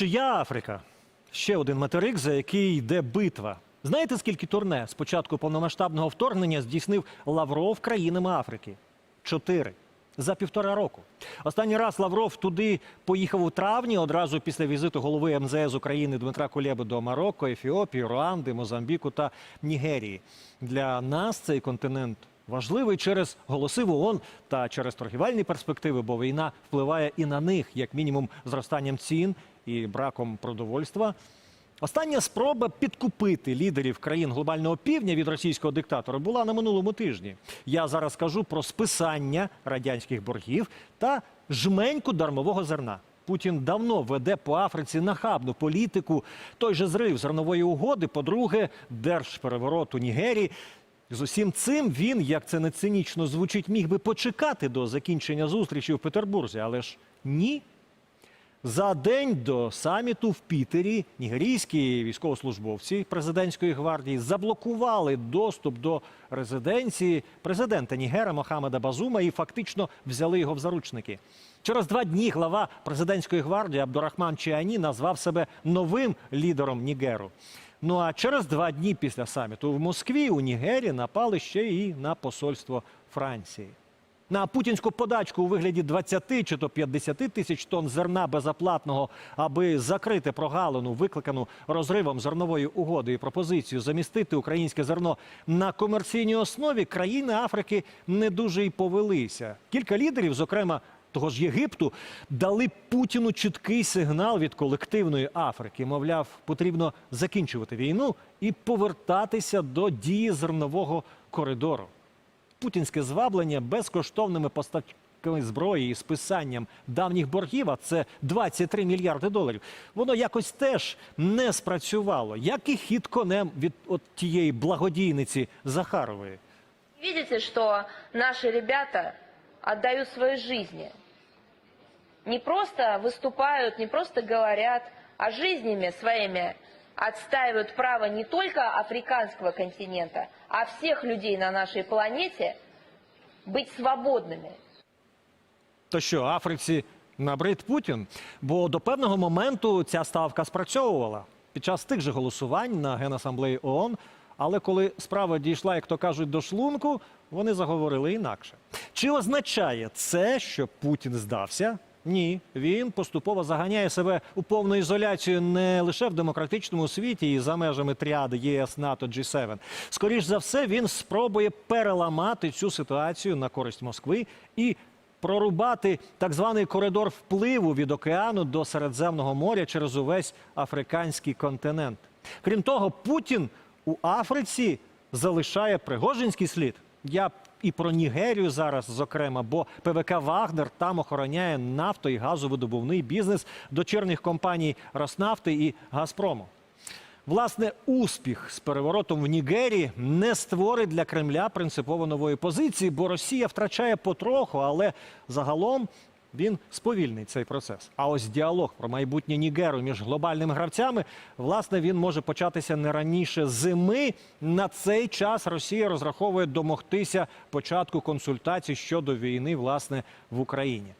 Чия Африка? Ще один материк, за який йде битва. Знаєте, скільки турне з початку повномасштабного вторгнення здійснив Лавров країнами Африки? Чотири. За півтора року. Останній раз Лавров туди поїхав у травні, одразу після візиту голови МЗС України Дмитра Кулеби до Марокко, Ефіопії, Руанди, Мозамбіку та Нігерії. Для нас цей континент важливий через голоси в ООН та через торгівельні перспективи, бо війна впливає і на них, як мінімум, зростанням цін і браком продовольства. Остання спроба підкупити лідерів країн глобального півдня від російського диктатора була на минулому тижні. Я зараз кажу про списання радянських боргів та жменьку дармового зерна. Путін давно веде по Африці нахабну політику. Той же зрив зернової угоди. По-друге, держпереворот у Нігерії. З усім цим він, як це не цинічно звучить, міг би почекати до закінчення зустрічі в Петербурзі, але ж ні. За день до саміту в Пітері нігерійські військовослужбовці президентської гвардії заблокували доступ до резиденції президента Нігера Мохамеда Базума і фактично взяли його в заручники. Через два дні глава президентської гвардії Абдурахман Чіані назвав себе новим лідером Нігеру. Ну а через два дні після саміту в Москві у Нігері напали ще і на посольство Франції. На путінську подачку у вигляді 20 чи то 50 тисяч тонн зерна безоплатного, аби закрити прогалину, викликану розривом зернової угоди і пропозицію замістити українське зерно на комерційній основі, країни Африки не дуже й повелися. Кілька лідерів, зокрема того ж Єгипту, дали Путіну чіткий сигнал від колективної Африки. Мовляв, потрібно закінчувати війну і повертатися до дії зернового коридору путінське зваблення безкоштовними поставками зброї і списанням давніх боргів, а це 23 мільярди доларів. Воно якось теж не спрацювало, як і хід конем від от тієї благодійниці Захарової. Видите, что наши ребята отдают свои жизни. Не просто выступают, не просто говорят, а жизнями своими отстаивают право не только африканского континента, а всех людей на нашей планете быть свободными. То що, Африці набрид Путін? Бо до певного моменту ця ставка спрацьовувала під час тих же голосувань на Генасамблеї ООН. Але коли справа дійшла, як то кажуть, до шлунку, вони заговорили інакше. Чи означає це, що Путін здався? Ні, він поступово заганяє себе у повну ізоляцію не лише в демократичному світі і за межами тріади ЄС, НАТО, G7. Скоріш за все, він спробує переламати цю ситуацію на користь Москви і прорубати так званий коридор впливу від океану до Середземного моря через увесь африканський континент. Крім того, Путін у Африці залишає пригожинський слід. Я і про Нігерію зараз, зокрема, бо ПВК Вагнер там охороняє нафто і газовидобувний бізнес дочірніх компаній Роснафти і Газпрому. Власне, успіх з переворотом в Нігерії не створить для Кремля принципово нової позиції, бо Росія втрачає потроху, але загалом він сповільнить цей процес. А ось діалог про майбутнє Нігеру між глобальними гравцями, власне, він може початися не раніше зими. На цей час Росія розраховує домогтися початку консультацій щодо війни, власне, в Україні.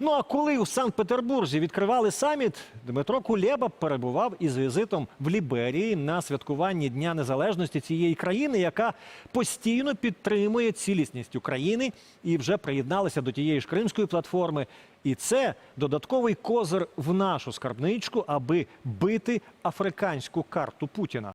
Ну а коли у Санкт-Петербурзі відкривали саміт, Дмитро Кулеба перебував із візитом в Ліберії на святкуванні Дня Незалежності цієї країни, яка постійно підтримує цілісність України і вже приєдналася до тієї ж кримської платформи. І це додатковий козир в нашу скарбничку, аби бити африканську карту Путіна.